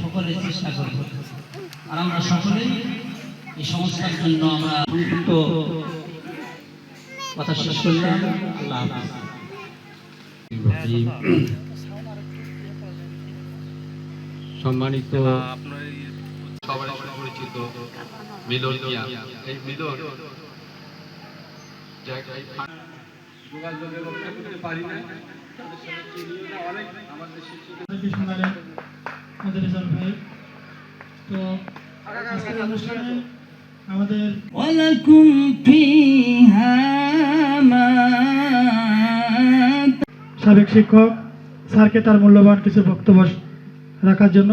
সকলে চেষ্টা করব। আর আমরা সকলে এই সংস্থার জন্য আমরা কথা শেষ করলাম। সম্মানিত সবাই পরিচিত যোগাযোগের পারি না সাবেক শিক্ষক স্যারকে তার মূল্যবান কিছু বক্তব্য রাখার জন্য।